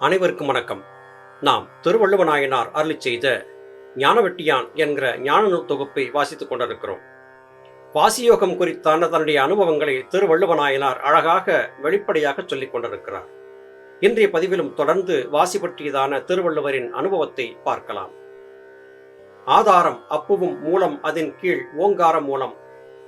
அனைவருக்கும் வணக்கம். நாம் திருவள்ளுவநாயனார் அருளி செய்த ஞானவெட்டியான் என்கிற ஞான நூல் தொகுப்பை வாசித்துக் கொண்டிருக்கிறோம். வாசியோகம் குறித்தான தன்னுடைய அனுபவங்களை திருவள்ளுவநாயனார் அழகாக வெளிப்படையாக சொல்லிக் கொண்டிருக்கிறார். இன்றைய பதிவிலும் தொடர்ந்து வாசி பற்றியதான திருவள்ளுவரின் அனுபவத்தை பார்க்கலாம். ஆதாரம் அப்புவும் மூலம் அதன் கீழ் ஓங்காரம் மூலம்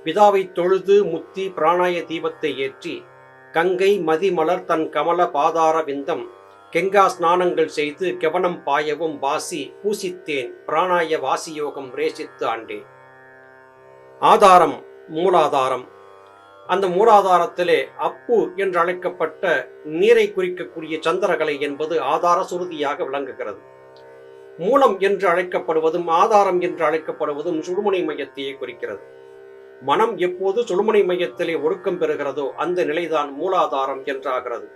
பிதாவை தொழுது முத்தி பிராணாய தீபத்தை ஏற்றி கங்கை மதிமலர் தன் கமல பாதார விந்தம் கெங்கா ஸ்நானங்கள் செய்து கெவனம் பாயவும் வாசி பூசித்தேன். பிராணாய வாசியோகம் ரேசித்து ஆண்டே. ஆதாரம் மூலாதாரம். அந்த மூலாதாரத்திலே அப்பு என்று அழைக்கப்பட்ட நீரை குறிக்கக்கூடிய சந்திரகலை என்பது ஆதார சுருதியாக விளங்குகிறது. மூலம் என்று அழைக்கப்படுவதும் ஆதாரம் என்று அழைக்கப்படுவதும் சுழுமனை மையத்தையே குறிக்கிறது. மனம் எப்போது சுழுமனை மையத்திலே ஒடுக்கம் பெறுகிறதோ அந்த நிலைதான் மூலாதாரம் என்றாகிறது.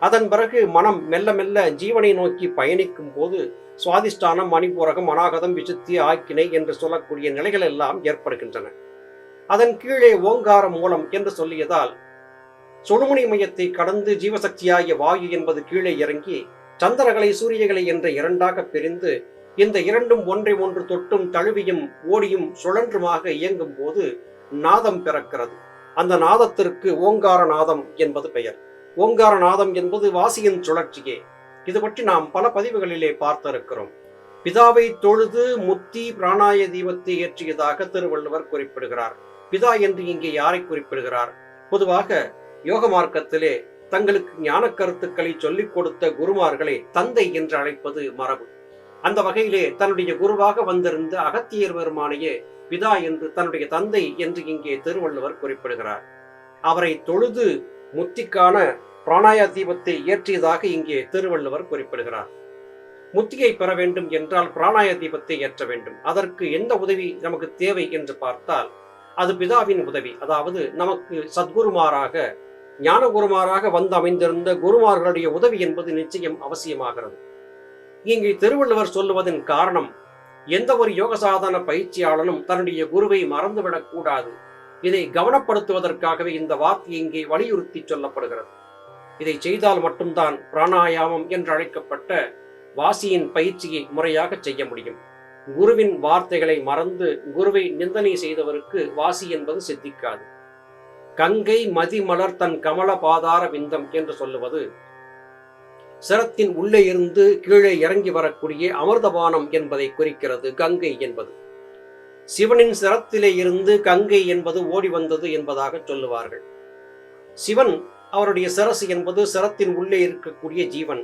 அதன் பிறகு மனம் மெல்ல மெல்ல ஜீவனை நோக்கி பயணிக்கும் போது சுவாதிஷ்டானம் மணிபூரகம் அநாகதம் விசுத்தி ஆக்கினை என்று சொல்லக்கூடிய நிலைகள் எல்லாம் ஏற்படுகின்றன. அதன் கீழே ஓங்காரம் மூலம் என்று சொல்லியதால் சுழுமுனை மையத்தை கடந்து ஜீவசக்தியாகிய வாயு என்பது கீழே இறங்கி சந்திரகலை சூரியகளை என்ற இரண்டாக பிரிந்து இந்த இரண்டும் ஒன்றை ஒன்று தொட்டும் தழுவியும் ஓடியும் சுழன்றுமாக இயங்கும் போது நாதம் பிறக்கிறது. அந்த நாதத்திற்கு ஓங்கார நாதம் என்பது பெயர். ஓங்கார நாதம் என்பது வாசியின் சுழற்சியே. இது பற்றி நாம் பல பதிவுகளிலே பார்த்திருக்கிறோம். பிதாவை தொழுது முத்தி பிராணாய தீபத்தை ஏற்றியதாக திருவள்ளுவர் குறிப்பிடுகிறார். பிதா என்று இங்கே யாரை குறிப்பிடுகிறார்? பொதுவாக யோக மார்க்கத்திலே தங்களுக்கு ஞான கருத்துக்களை சொல்லிக் கொடுத்த குருமார்களை தந்தை என்று அழைப்பது மரபு. அந்த வகையிலே தன்னுடைய குருவாக வந்திருந்த அகத்தியர் பெருமானையே பிதா என்று தன்னுடைய தந்தை என்று இங்கே திருவள்ளுவர் குறிப்பிடுகிறார். அவரை தொழுது முத்திக்கான பிராணாயா தீபத்தை ஏற்றியதாக இங்கே திருவள்ளுவர் குறிப்பிடுகிறார். முத்தியை பெற வேண்டும் என்றால் பிராணாய தீபத்தை ஏற்ற வேண்டும். அதற்கு எந்த உதவி நமக்கு தேவை என்று பார்த்தால் அது பிதாவின் உதவி. அதாவது நமக்கு சத்குருமாராக ஞான குருமாராக வந்து அமைந்திருந்த குருமார்களுடைய உதவி என்பது நிச்சயம் அவசியமாகிறது. இங்கே திருவள்ளுவர் சொல்லுவதன் காரணம் எந்த ஒரு யோக சாதன பயிற்சியாளனும் தன்னுடைய குருவை மறந்துவிடக் கூடாது இதை கவனப்படுத்துவதற்காகவே இந்த வார்த்தை இங்கே வலியுறுத்தி சொல்லப்படுகிறது. இதை செய்தால் மட்டும்தான் பிராணாயாமம் என்று அழைக்கப்பட்ட வாசியின் பயிற்சியை முறையாக செய்ய முடியும். குருவின் வார்த்தைகளை மறந்து குருவை நிந்தனை செய்தவருக்கு வாசி என்பது சித்திக்காது. கங்கை மதிமலர் தன் கமல பாதார விந்தம் என்று சொல்லுவது சிரத்தின் உள்ளே இருந்து கீழே இறங்கி வரக்கூடிய அமிர்தபானம் என்பதை குறிக்கிறது கங்கை என்பது. சிவனின் சிரத்திலே இருந்து கங்கை என்பது ஓடி வந்தது என்பதாக சொல்லுவார்கள். சிவன் அவருடைய சிரசு என்பது சிரத்தின் உள்ளே இருக்கக்கூடிய ஜீவன்.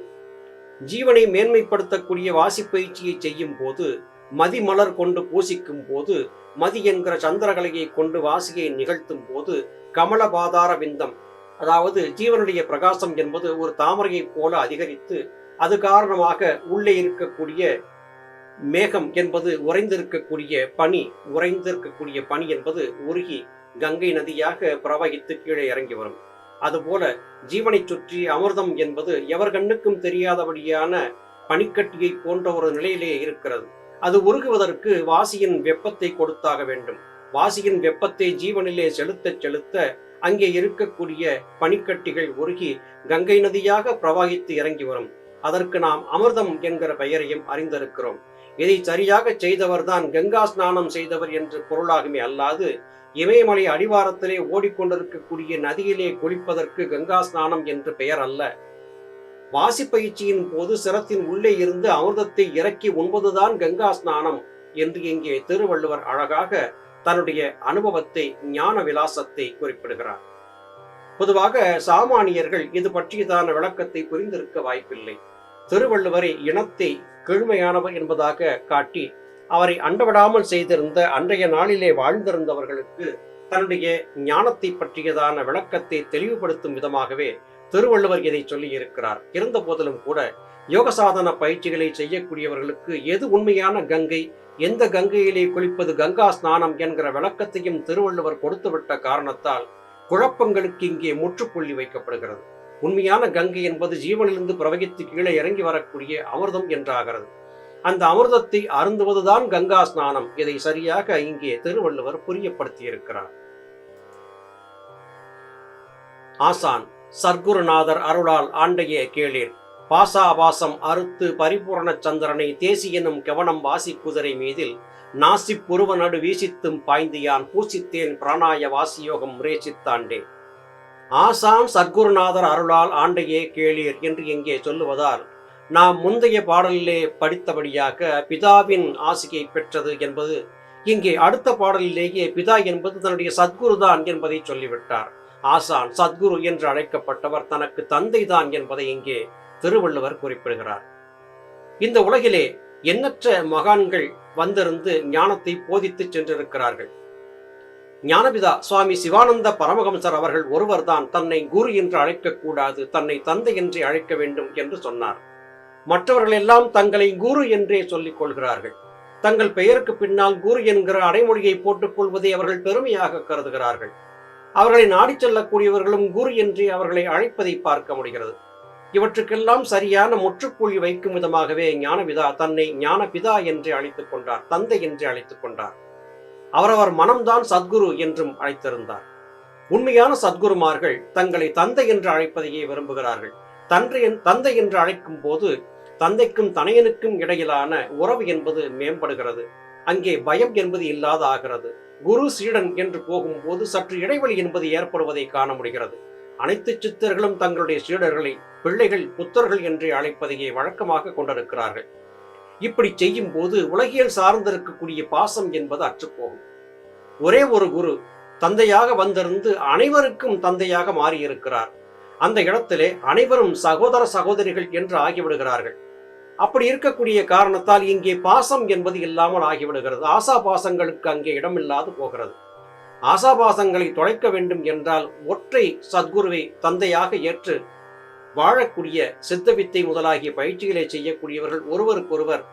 ஜீவனை மேன்மைப்படுத்தக்கூடிய வாசிப்பயிற்சியை செய்யும் போது மதிமலர் கொண்டு பூசிக்கும் போது மதி என்கிற சந்திரகலையை கொண்டு வாசியை நிகழ்த்தும் போது கமலபாதார விந்தம் அதாவது ஜீவனுடைய பிரகாசம் என்பது ஒரு தாமரையைப் போல அதிகரித்து அது காரணமாக உள்ளே இருக்கக்கூடிய மேகம் என்பது உறைந்திருக்கக்கூடிய பனி உறைந்திருக்கக்கூடிய பனி என்பது உருகி கங்கை நதியாக பிரவகித்து கீழே இறங்கி வரும். அதுபோல ஜீவனை சுற்றி அமிர்தம் என்பது எவர் கண்ணுக்கும் தெரியாதபடியான பனிக்கட்டியை போன்ற ஒரு நிலையிலே இருக்கிறது. அது உருகுவதற்கு வாசியின் வெப்பத்தை கொடுத்தாக வேண்டும். வாசியின் வெப்பத்தை ஜீவனிலே செலுத்த செலுத்த அங்கே இருக்கக்கூடிய பனிக்கட்டிகள் உருகி கங்கை நதியாக பிரவாகித்து இறங்கி வரும். அதற்கு நாம் அமிர்தம் என்கிற பெயரையும் அறிந்திருக்கிறோம். இதை சரியாக செய்தவர்தான் கங்கா ஸ்நானம் செய்தவர் என்று பொருளாகுமே அல்லாது இமயமலை அடிவாரத்திலே ஓடிக்கொண்டிருக்கக்கூடிய நதியிலே குளிப்பதற்கு கங்கா ஸ்நானம் என்று பெயர் அல்ல. வாசி பயிற்சியின் போது சிரத்தின் உள்ளே இருந்து அமிர்தத்தை இறக்கி உண்பதுதான் கங்கா ஸ்நானம் என்று இங்கே திருவள்ளுவர் அழகாக தன்னுடைய அனுபவத்தை ஞான விலாசத்தை குறிப்பிடுகிறார். பொதுவாக சாமானியர்கள் இது பற்றியதான விளக்கத்தை புரிந்திருக்க வாய்ப்பில்லை. திருவள்ளுவரை இனத்தை கீழ்மையானவர் என்பதாக காட்டி அவரை அண்டவிடாமல் செய்திருந்த அன்றைய நாளிலே வாழ்ந்திருந்தவர்களுக்கு தன்னுடைய ஞானத்தை பற்றியதான விளக்கத்தை தெளிவுபடுத்தும் விதமாகவே திருவள்ளுவர் இதை சொல்லி இருக்கிறார் இருந்த போதிலும் கூட யோக சாதன பயிற்சிகளை செய்யக்கூடியவர்களுக்கு எது உண்மையான கங்கை? எந்த கங்கையிலே குளிப்பது கங்கா ஸ்நானம் என்கிற விளக்கத்தையும் திருவள்ளுவர் கொடுத்துவிட்ட காரணத்தால் குழப்பங்களுக்கு இங்கே முற்றுப்புள்ளி வைக்கப்படுகிறது. உண்மையான கங்கை என்பது ஜீவனிலிருந்து பிரவகித்து கீழே இறங்கி வரக்கூடிய அமிர்தம் என்றாகிறது. அந்த அமிர்தத்தை அருந்துவதுதான் கங்கா ஸ்நானம். இதை சரியாக இங்கே திருவள்ளுவர் புரியப்படுத்தியிருக்கிறார். ஆசான் சர்க்குருநாதர் அருளால் ஆண்டையே கேளீர். பாசாபாசம் அறுத்து பரிபூரண சந்திரனை தேசி எனும் கவனம் வாசி குதிரை மீதில் நாசிப் புருவ நடு வீசித்தும் பாய்ந்தியான் பூசித்தேன் பிராணாய வாசியோகம் முரேசித்தாண்டேன் ஆசான் சத்குருநாதர் அருளால் ஆண்டையே கேளீர் என்று எங்கே சொல்லுவதால் நாம் முந்தைய பாடலிலே படித்தபடியாக பிதாவின் ஆசியை பெற்றது என்பது இங்கே அடுத்த பாடலிலேயே பிதா என்பது தன்னுடைய சத்குருதான் என்பதை சொல்லிவிட்டார். ஆசான் சத்குரு என்று அழைக்கப்பட்டவர் தனக்கு தந்தைதான் என்பதை இங்கே திருவள்ளுவர் குறிப்பிடுகிறார். இந்த உலகிலே எண்ணற்ற மகான்கள் வந்திருந்து ஞானத்தை போதித்து சென்றிருக்கிறார்கள். ஞானபிதா சுவாமி சிவானந்த பரமஹம்சர் அவர்கள் ஒருவர்தான் தன்னை குரு என்று அழைக்கக்கூடாது தன்னை தந்தை என்றே அழைக்க வேண்டும் என்று சொன்னார். மற்றவர்கள் எல்லாம் தங்களை குரு என்றே சொல்லிக் கொள்கிறார்கள். தங்கள் பெயருக்கு பின்னால் குரு என்கிற அடைமொழியை போட்டுக் கொள்வதை அவர்கள் பெருமையாக கருதுகிறார்கள். அவர்களை நாடிச் செல்லக்கூடியவர்களும் குரு என்றே அவர்களை அழைப்பதை பார்க்க முடிகிறது. இவற்றுக்கெல்லாம் சரியான முற்றுப்புள்ளி வைக்கும் விதமாகவே ஞானபிதா தன்னை ஞானபிதா என்று அழைத்துக் கொண்டார் தந்தை என்று அழைத்துக் கொண்டார். அவரவர் மனம்தான் சத்குரு என்றும் அழைத்திருந்தார். உண்மையான சத்குருமார்கள் தங்களை தந்தை என்று அழைப்பதையே விரும்புகிறார்கள். தந்தை தந்தை என்று அழைக்கும் போது தந்தைக்கும் தனையனுக்கும் இடையிலான உறவு என்பது மேம்படுகிறது. அங்கே பயம் என்பது இல்லாத ஆகிறது. குரு சீடன் என்று போகும்போது சற்று இடைவெளி என்பது ஏற்படுவதை காண முடிகிறது. அனைத்து சித்தர்களும் தங்களுடைய சீடர்களை பிள்ளைகள் புத்தர்கள் என்று அழைப்பதையே வழக்கமாக கொண்டிருக்கிறார்கள். இப்படி செய்யும் போது உலகியல் சார்ந்திருக்கக்கூடிய பாசம் என்பது அற்றுப்போகும். ஒரே ஒரு குரு தந்தையாக வந்திருந்து அனைவருக்கும் தந்தையாக மாறியிருக்கிறார். அந்த இடத்திலே அனைவரும் சகோதர சகோதரிகள் என்று ஆகிவிடுகிறார்கள். அப்படி இருக்கக்கூடிய காரணத்தால் இங்கே பாசம் என்பது இல்லாமல் ஆகிவிடுகிறது. ஆசா பாசங்களுக்கு அங்கே இடமில்லாது போகிறது. ஆசாபாசங்களை தொலைக்க வேண்டும் என்றால் ஒற்றை சத்குருவை தந்தையாக ஏற்று வாழக்கூடிய சித்தவித்தை முதலாகிய பயிற்சிகளை செய்யக்கூடியவர்கள் ஒருவருக்கொருவர்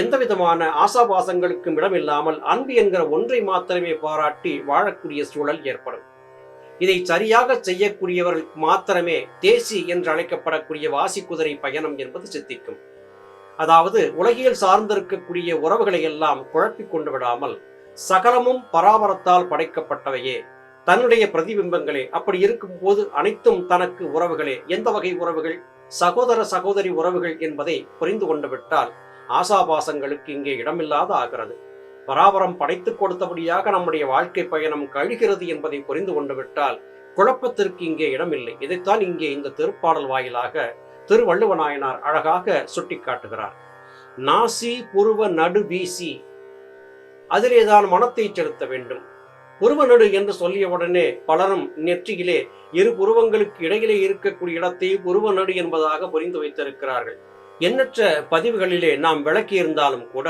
எந்த விதமான ஆசாபாசங்களுக்கும் இடமில்லாமல் அன்பு என்கிற ஒன்றை மாத்திரமே பாராட்டி வாழக்கூடிய சூழல் ஏற்படும். இதை சரியாக செய்யக்கூடியவர்கள் மாத்திரமே தேசி என்று அழைக்கப்படக்கூடிய வாசி குதிரை பயணம் என்பது சித்திக்கும். அதாவது உலகியல் சார்ந்திருக்கக்கூடிய உறவுகளை எல்லாம் குழப்பிக் கொண்டு விடாமல் சகலமும் பராமரத்தால் படைக்கப்பட்டவையே. தன்னுடைய பிரதிபிம்பங்களே அப்படி இருக்கும்போது அனைத்தும் தனக்கு உறவுகளே. எந்த வகை உறவுகள்? சகோதர சகோதரி உறவுகள் என்பதை புரிந்து கொண்டுவிட்டால் ஆசாபாசங்களுக்கு இங்கே இடமில்லாத ஆகிறது. பராபரம் படைத்துக் கொடுத்தபடியாக நம்முடைய வாழ்க்கை பயணம் கழிகிறது என்பதை புரிந்து கொண்டுவிட்டால் குழப்பத்திற்கு இங்கே இடமில்லை. இதைத்தான் இங்கே இந்த திருப்பாடல் வாயிலாக திருவள்ளுவ நாயனார் அழகாக சுட்டிக்காட்டுகிறார். நாசி புருவ நடு வீசி. அதிலேதான் மனத்தை செலுத்த வேண்டும். புருவநடு என்று சொல்லிய உடனே பலரும் நெற்றியிலே இரு புருவங்களுக்கு இடையிலே இருக்கக்கூடிய இடத்தை புருவநடு என்பதாக புரிந்து வைத்திருக்கிறார்கள். எண்ணற்ற பதிவுகளிலே நாம் விளக்கியிருந்தாலும் கூட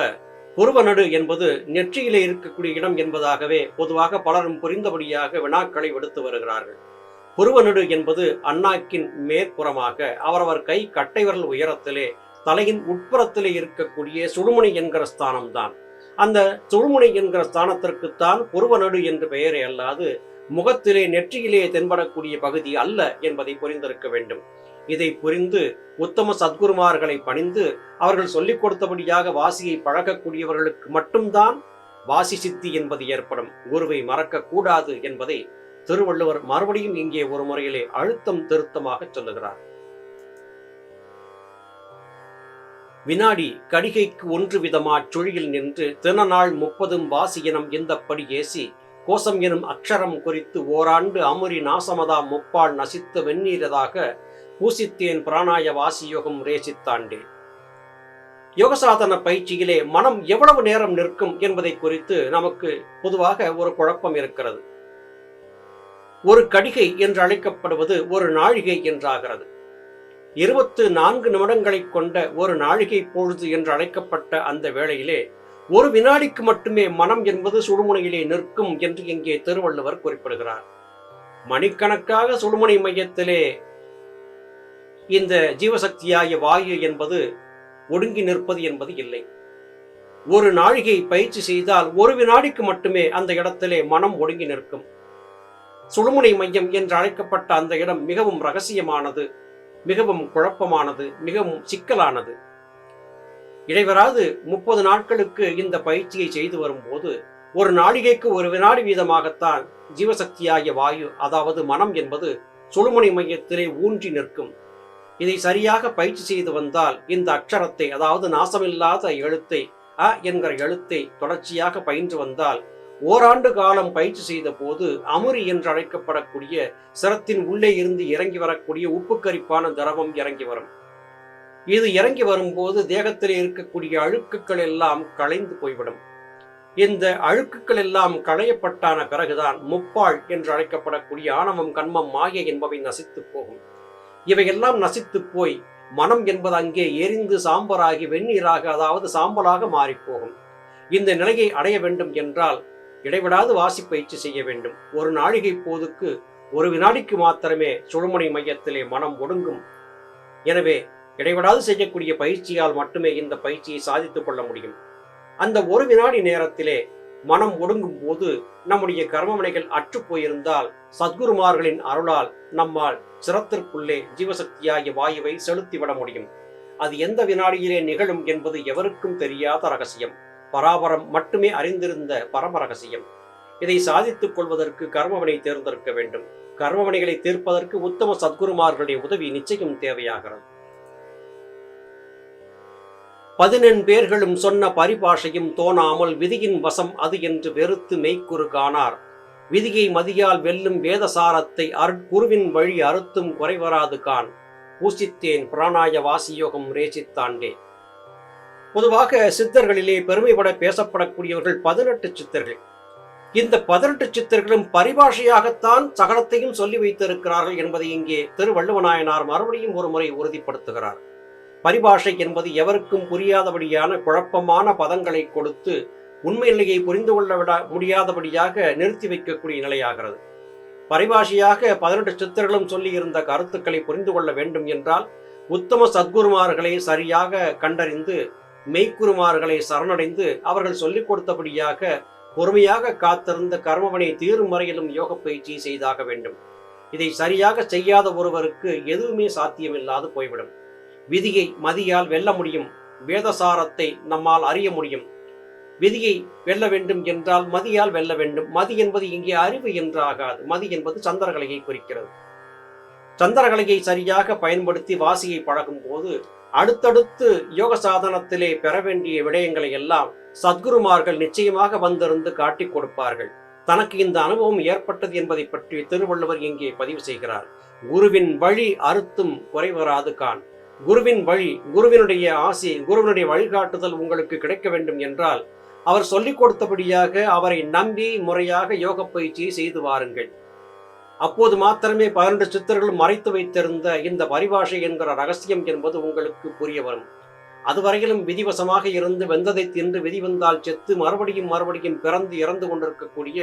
புருவநடு என்பது நெற்றியிலே இருக்கக்கூடிய இடம் என்பதாகவே பொதுவாக பலரும் புரிந்தபடியாக வினாக்களை விடுத்து வருகிறார்கள். புருவநடு என்பது அண்ணாக்கின் மேற்புறமாக அவரவர் கை கட்டைவரல் உயரத்திலே தலையின் உட்புறத்திலே இருக்கக்கூடிய சுடுமணி என்கிற ஸ்தானம்தான். அந்த சுழுமுனை என்கிற ஸ்தானத்திற்குத்தான் புருவநடு என்று பெயரே அல்லாது முகத்திலே நெற்றியிலே தென்படக்கூடிய பகுதி அல்ல என்பதை புரிந்திருக்க வேண்டும். இதை புரிந்து உத்தம சத்குருமார்களை பணிந்து அவர்கள் சொல்லிக் கொடுத்தபடியாக வாசியை பழகக்கூடியவர்களுக்கு மட்டும்தான் வாசி சித்தி என்பது ஏற்படும். குருவை மறக்க கூடாது என்பதை திருவள்ளுவர் மறுபடியும் இங்கே ஒரு முறையிலே அழுத்தம் திருத்தமாக சொல்லுகிறார். வினாடி கடிகைக்கு ஒன்று விதமா சுழியில் நின்று தினநாள் முப்பதும் வாசியினம் இந்தப்படி ஏசி? கோசம் எனும் அக்ஷரம் குறித்து ஓராண்டு அமுரி நாசமதா முப்பால் நசித்து வெந்நீரதாக பூசித்தேன் பிராணாய வாசியோகம் ரேசித்தாண்டே. யோகசாதன பயிற்சியிலே மனம் எவ்வளவு நேரம் நிற்கும் என்பதை குறித்து நமக்கு பொதுவாக ஒரு குழப்பம் இருக்கிறது. ஒரு கடிகை என்று அழைக்கப்படுவது ஒரு நாழிகை என்றாகிறது. இருபத்து நான்கு நிமிடங்களை கொண்ட ஒரு நாழிகை பொழுது என்று அழைக்கப்பட்ட அந்த வேளையிலே ஒரு வினாடிக்கு மட்டுமே மனம் என்பது சுடுமுனையிலே நிற்கும் என்று இங்கே திருவள்ளுவர் குறிப்பிடுகிறார். மணிக்கணக்காக சுடுமுனை மையத்திலே இந்த ஜீவசக்தியாகிய வாயு என்பது ஒடுங்கி நிற்பது என்பது இல்லை. ஒரு நாழிகை பயிற்சி செய்தால் ஒரு வினாடிக்கு மட்டுமே அந்த இடத்திலே மனம் ஒடுங்கி நிற்கும். சுடுமுனை மையம் என்று அழைக்கப்பட்ட அந்த இடம் மிகவும் ரகசியமானது. மிகவும் குழப்பமானது மிகவும் சிக்கலானது. இடைவராது முப்பது நாட்களுக்கு இந்த பயிற்சியை செய்து வரும்போது ஒரு நாளிகைக்கு ஒரு வினாடி வீதமாகத்தான் ஜீவசக்தியாகிய வாயு அதாவது மனம் என்பது சுழுமுனை மையத்திலே ஊன்றி நிற்கும். இதை சரியாக பயிற்சி செய்து வந்தால் இந்த அக்ஷரத்தை அதாவது நாசமில்லாத எழுத்தை அ என்கிற எழுத்தை தொடர்ச்சியாக பயின்று வந்தால் ஓராண்டு காலம் பயிற்சி செய்த போது அமுரி என்று அழைக்கப்படக்கூடிய சிரத்தின் உள்ளே இருந்து இறங்கி வரக்கூடிய உப்பு கரிப்பான திரவம் இறங்கி வரும். இது இறங்கி வரும்போது தேகத்தில் இருக்கக்கூடிய அழுக்குகள் எல்லாம் களைந்து போய்விடும். இந்த அழுக்குகள் எல்லாம் களையப்பட்டான பிறகுதான் முப்பாள் என்று அழைக்கப்படக்கூடிய ஆணவம் கண்மம் மாய என்பவை நசித்து போகும். இவையெல்லாம் நசித்து போய் மனம் என்பது அங்கே எரிந்து சாம்பராகி வெந்நீராக அதாவது சாம்பலாக மாறிப்போகும் இந்த நிலையை அடைய வேண்டும் என்றால் இடைவிடாது வாசி பயிற்சி செய்ய வேண்டும். ஒரு நாழிகை போதுக்கு ஒரு வினாடிக்கு மாத்திரமே சுழுமணி மையத்திலே மனம் ஒடுங்கும். எனவே இடைவிடாது செய்யக்கூடிய பயிற்சியால் மட்டுமே இந்த பயிற்சியை சாதித்துக் கொள்ள முடியும். அந்த ஒரு வினாடி நேரத்திலே மனம் ஒடுங்கும் போது நம்முடைய கர்மவினைகள் அற்று போயிருந்தால் சத்குருமார்களின் அருளால் நம்மால் சிரத்திற்குள்ளே ஜீவசக்தியாகிய வாயுவை செலுத்திவிட முடியும். அது எந்த வினாடியிலே நிகழும் என்பது எவருக்கும் தெரியாத ரகசியம். பராபரம் மட்டுமே அறிந்திருந்த பரம ரகசியம் இதை சாதித்துக் கொள்வதற்கு கர்மவினை தேர்ந்தெடுக்க வேண்டும். கர்மவினைகளை தீர்ப்பதற்கு உத்தம சத்குருமார்களுடைய உதவி நிச்சயம் தேவையாகிறது. பதினெண் பேர்களும் சொன்ன பரிபாஷையும் தோணாமல் விதியின் வசம் அது என்று வெறுத்து மெய்க்குறு காணார். விதியை மதியால் வெல்லும் வேதசாரத்தை அருட்குருவின் வழி அறுத்தும் குறைவராது கான். பூசித்தேன் பிராணாய வாசியோகம் ரேசித்தாண்டே. பொதுவாக சித்தர்களிலே பெருமைப்பட பேசப்படக்கூடியவர்கள் பதினெட்டு சித்தர்கள். இந்த பதினெட்டு சித்தர்களும் பரிபாஷையாகத்தான் சகலத்தையும் சொல்லி வைத்திருக்கிறார்கள் என்பதை இங்கே திருவள்ளுவநாயனார் மறுபடியும் ஒரு முறை உறுதிப்படுத்துகிறார். பரிபாஷை என்பது எவருக்கும் புரியாதபடியான குழப்பமான பதங்களை கொடுத்து உண்மை நிலையை புரிந்து கொள்ள விட முடியாதபடியாக நிறுத்தி வைக்கக்கூடிய நிலையாகிறது. பரிபாஷையாக பதினெட்டு சித்தர்களும் சொல்லியிருந்த கருத்துக்களை புரிந்து கொள்ள வேண்டும் என்றால் உத்தம சத்குருமார்களை சரியாக கண்டறிந்து மெய்க்குருமார்களை சரணடைந்து அவர்கள் சொல்லிக் கொடுத்தபடியாக பொறுமையாக காத்திருந்த கர்மவனை தீரும் வரையிலும் யோக பயிற்சி செய்தாக வேண்டும். இதை சரியாக செய்யாத ஒருவருக்கு எதுவுமே சாத்தியமில்லாது போய்விடும். விதியை மதியால் வெல்ல முடியும். வேதசாரத்தை நம்மால் அறிய முடியும். விதியை வெல்ல வேண்டும் என்றால் மதியால் வெல்ல வேண்டும். மதி என்பது இங்கே அறிவு என்றாகாது. மதி என்பது சந்திரகலையை குறிக்கிறது. சந்திரகலையை சரியாக பயன்படுத்தி வாசியை பழகும் போது அடுத்தடுத்து யோக சாதனத்திலே பெற வேண்டிய விடயங்களை எல்லாம் சத்குருமார்கள் நிச்சயமாக வந்திருந்து காட்டிக் கொடுப்பார்கள். தனக்கு இந்த அனுபவம் ஏற்பட்டது என்பதை பற்றி திருவள்ளுவர் இங்கே பதிவு செய்கிறார். குருவின் வழி அறுத்தும் குறைவராது கான். குருவின் வழி குருவினுடைய ஆசி குருவினுடைய வழிகாட்டுதல் உங்களுக்கு கிடைக்க வேண்டும் என்றால் அவர் சொல்லிக் கொடுத்தபடியாக அவரை நம்பி முறையாக யோக பயிற்சியை செய்து வாருங்கள். அப்போது மாத்திரமே பன்னெண்டு சித்தர்கள் மறைத்து வைத்திருந்த இந்த பரிபாஷை என்கிற ரகசியம் என்பது உங்களுக்கு புரிய வரும். அதுவரையிலும் விதிவசமாக இருந்து வெந்ததை தின்று விதி வந்தால் செத்து மறுபடியும் மறுபடியும் பிறந்து இறந்து கொண்டிருக்கக்கூடிய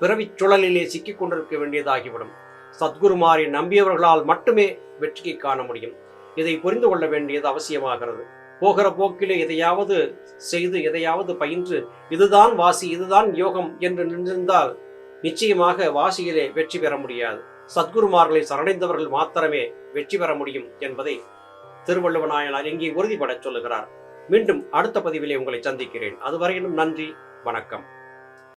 பிறவிச் சுழலிலே சிக்கிக் கொண்டிருக்க வேண்டியதாகிவிடும். சத்குருமாரை நம்பியவர்களால் மட்டுமே வெற்றியை காண முடியும். இதை புரிந்து கொள்ள வேண்டியது அவசியமாகிறது. போகிற போக்கிலே எதையாவது செய்து எதையாவது பயின்று இதுதான் வாசி இதுதான் யோகம் என்று நின்றிருந்தால் நிச்சயமாக வாசியிலே வெற்றி பெற முடியாது. சத்குருமார்களை சரணடைந்தவர்கள் மாத்திரமே வெற்றி பெற முடியும் என்பதை திருவள்ளுவநாயனார் இங்கே உறுதிபடச் சொல்லுகிறார். மீண்டும் அடுத்த பதிவிலே உங்களை சந்திக்கிறேன். அதுவரையிலும் நன்றி வணக்கம்.